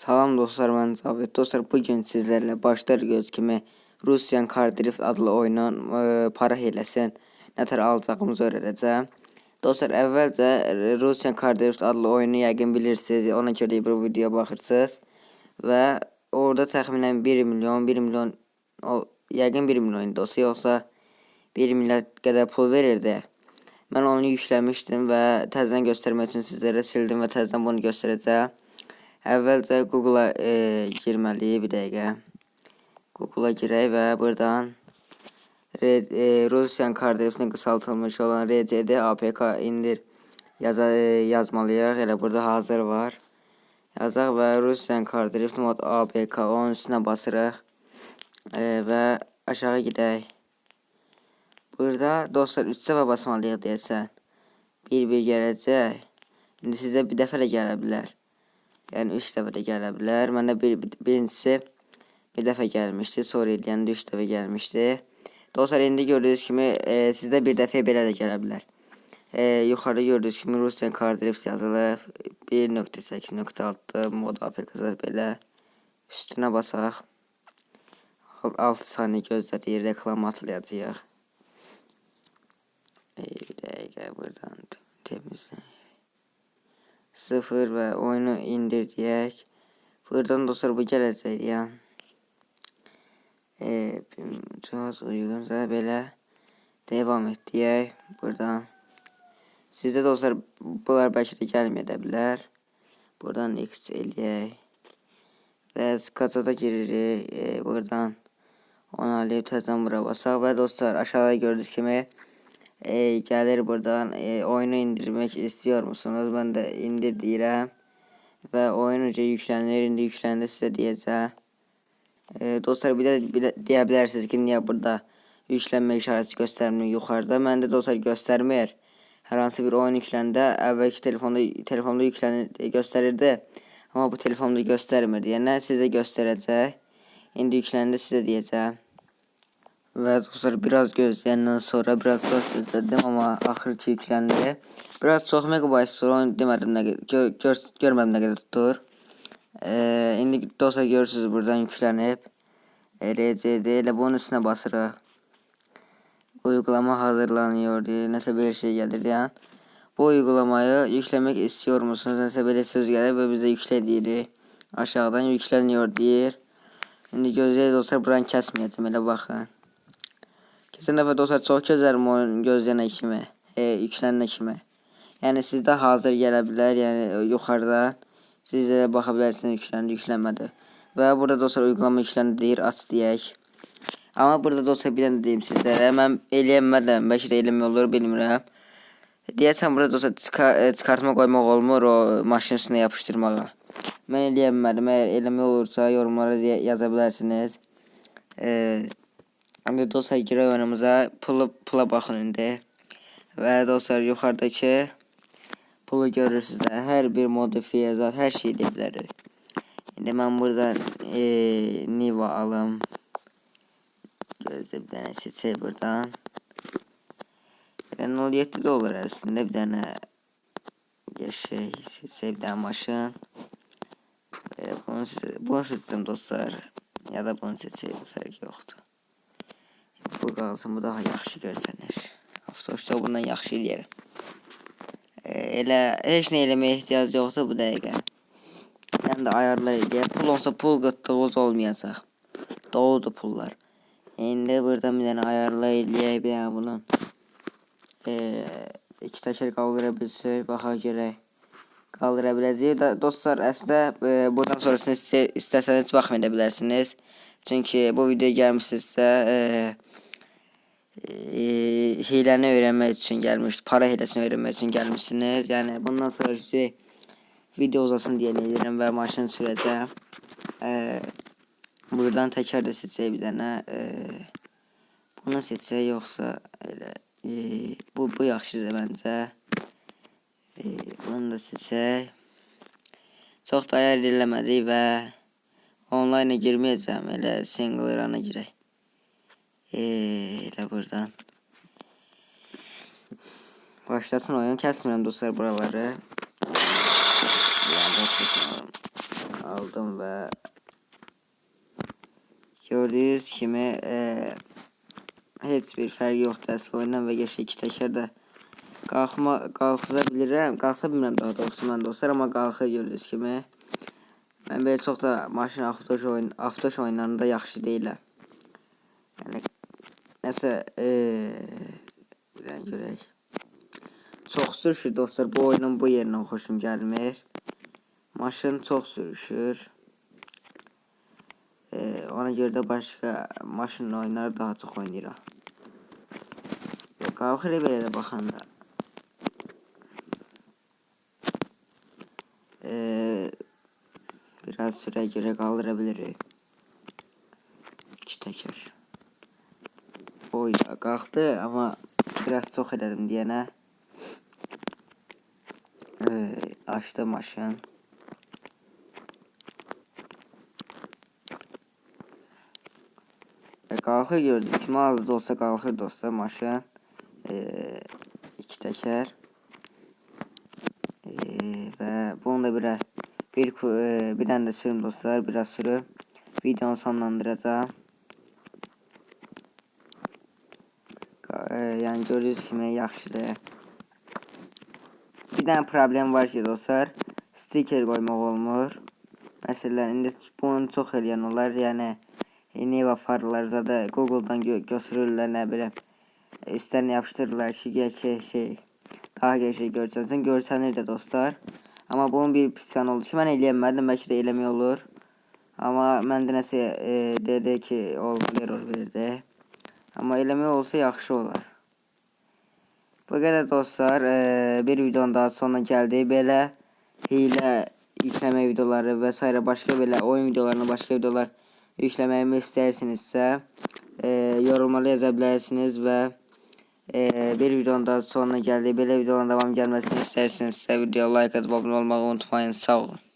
Salam dostlar ben Cavit. Dostlar bugün sizlerle başlar göz kimi Rusian Car Drift adlı oyunun e, para hiləsin nətər alacağımızı öyrədəcəm. Dostlar əvvəlcə e, Rusian Car adlı oyunu yəqin bilirsiniz. Ona görə bu videoya baxırsınız. Və orada təxminən 1 milyon, 1 milyon o, yəqin 1 milyon idi olsa yoxsa 1 milyard qədər pul verirdi. Mən onu yükləmişdim və təzədən göstərmək üçün sizlərə sildim və təzədən bunu göstərəcəm. Əvvəlcə Google-a e, girməliyik bir dəqiqə. Google-a girək və buradan Red, e, Rusian Kardrift'in qısaltılmış olan RCD APK indir yaza, e, yazmalıyıq. Elə burada hazır var. Yazaq və Rusian Kardrift mod APK onun üstünə basırıq. E, və aşağı gedək. Burada dostlar 3 səfə basmalıyıq deyəsən. Bir-bir gələcək. İndi sizə bir dəfə də gələ bilər. Yəni 3 dəfə də gələ bilər. Məndə bir, bir, birincisi bir dəfə gəlmişdi. Sonra eləyəndə 3 dəfə gəlmişdi. Dostlar indi gördüyünüz kimi e, sizdə bir dəfə belə də gələ bilər. E, yuxarı gördüyünüz kimi Rusian Car Drift yazılıb. 1.8.6 mod APK belə. Üstünə basaq. 6 saniyə gözlədik, reklam atlayacağıq. E, bir dəqiqə buradan temizləyək. Sıfır və oyunu indir deyək. Buradan dostlar bu gələcək yəni. E, biraz uygunsa belə devam et deyək. Buradan. Sizdə dostlar bunlar bəlkə də gəlməyə də bilər. Buradan X eləyək. Və skacada giririk. E, buradan onaylayıb təzədən bura basaq. Və dostlar aşağıda gördüyünüz kimi e, buradan e, oyunu indirmək istiyor musunuz? Ben de indir deyirəm. Və oyun önce yüklənir. İndi yükləndə sizə deyəcəm. E, dostlar bir deyə bilərsiniz ki, niyə burada yüklənmə işarəsi göstərmir yuxarıda? Məndə dostlar göstərmir. Hər hansı bir oyun yükləndə əvvəlki telefonda telefonda yüklənir göstərirdi. Amma bu telefonda göstərmirdi. Yəni sizə göstərəcək. İndi yükləndə sizə deyəcəm. Və dostlar biraz gözləyəndən sonra biraz çox gözlədim amma axır ki yükləndi. Biraz çox megabayt sonra demədim nə gör, gör, görmədim nə qədər tutur. Ee, indi dostlar görürsünüz buradan yüklənib. E, RCD ilə bunun üstünə basırıq. Uygulama hazırlanıyor diye nəsə belə şey gəlir yəni. Bu uygulamayı yükləmək istiyor musunuz? Nəsə belə söz gəlir və biz də yüklə deyirik. Aşağıdan yükleniyor deyir. İndi gözləyək dostlar buranı kəsməyəcəm elə baxın. Dəfə dostlar çox gözlərim oyun gözləyənə kimi, e, yüklənənə kimi. Yəni sizdə hazır gələ bilər, yəni yuxarıdan siz də baxa bilərsiniz yükləndi, yüklənmədi. Burada dostlar uygulama yükləndi deyir, aç deyək. Amma burada dostlar bir dənə deyim sizlərə, mən eləyəmədim, bəlkə də eləmək olur, bilmirəm. Deyəsən burada dostlar çıka, e, çıxartma qoymaq olmur o maşın üstünə yapışdırmağa. Mən eləyəmədim, əgər eləmək olursa yorumlara yaza bilərsiniz. Eee Şimdi dostlar girək oyunumuza pula, pula baxın indi. Və dostlar yuxarıdakı pulu görürsünüz hər bir modifiyə zat hər şey bilərik. İndi mən buradan e, Niva alım. Gözlə bir dənə seçək buradan. Yəni 07 dolar əslində bir dənə şey seçək bir dənə maşın. Belə bunu, bunu seçəcəm dostlar. Ya da bunu seçək fərq yoxdur. Bu bu daha yaxşı görsənir. Avtobusda bundan yaxşı eləyərəm. E, elə heç nə eləməyə ehtiyac yoxdur bu dəqiqə. Həm də ayarlar eləyək. Pul olsa pul qıtlığımız olmayacaq. Doludur pullar. İndi buradan bir dənə ayarlar eləyək bir dənə bunun. E, iki təkər qaldıra bilsək, baxaq görək. Qaldıra biləcəyik. Dostlar, əslində e, buradan sonrasını istə, istəsəniz baxmaya da bilərsiniz. Çünki bu videoya gəlmişsinizsə, e, e, hiləni öyrənmək üçün gəlmiş, para hiləsini öyrənmək üçün gəlmişsiniz. Yəni bundan sonra sizi video uzasın deyə edirəm və maşın sürəcəm. E, buradan təkər də seçək bir dənə. E, bunu seçək yoxsa elə e, bu bu yaxşıdır məncə. E, bunu da seçək. Çox da ayar eləmədik və Online'a girmeyeceğim. Elə single run'a girək. Ee, elə buradan. Başlasın oyun. Kəsmirəm dostlar buraları. aldım ve gördüğünüz kimi e, heç bir fərqi yoxdur əsl oyundan və geçə iki təkərdə qalxma qalxıza bilirəm, qalxa bilmirəm daha doğrusu mən dostlar, amma qalxır gördüyünüz kimi. Mən belə çox da maşın avtoş oyun avtoş oyunlarında yaxşı deyiləm. Yəni nəsə eee bilən görək. Çox sürüşür dostlar. Bu oyunun bu yerindən xoşum gəlmir. Maşın çox sürüşür. Ee, ona görə də başqa maşın oyunları daha çox oynayıram. Yox, qalxır belə baxanda. Ee, biraz süre göre kaldırabiliriz. İki teker. Oy kalktı ama biraz çok edelim diyene. Ee, açtı maşın. Ve kalkır gördük. Kimi az da olsa kalkır dostlar maşın. Ee, iki teker. Ee, ve bunu da birer bir e, bir tane de sürüm dostlar biraz sürü videonu sonlandıracağım. Ka- e, yani gördüğünüz kimi yaxşıdır. Bir tane problem var ki dostlar sticker koymaq olmur. Məsələn indi bunu çox eləyən olar, yəni Neva farlar da Google'dan gö götürürlər nə bilim. Üstlərinə yapışdırırlar ki, şey, şey daha geçik görsənsin. Görsənir də dostlar. Amma bunun bir pis yanı oldu ki, mən eləyəmədim, bəlkə də eləmək olur. Amma məndə nəsə e, dedi ki, olmadı, error verdi. Amma eləmək olsa yaxşı olar. Bu qədər dostlar, e, bir videonun daha sonuna gəldi. Belə hilə yükləmə videoları və s. başqa belə oyun videolarına başqa videolar yükləməyimi istəyirsinizsə, e, yorumlara yaza bilərsiniz və e, bir videonun daha sonuna gəldi. Belə videoların davam gəlməsini istərsinizsə, videoya like atıp abunə olmağı unutmayın. Sağ olun.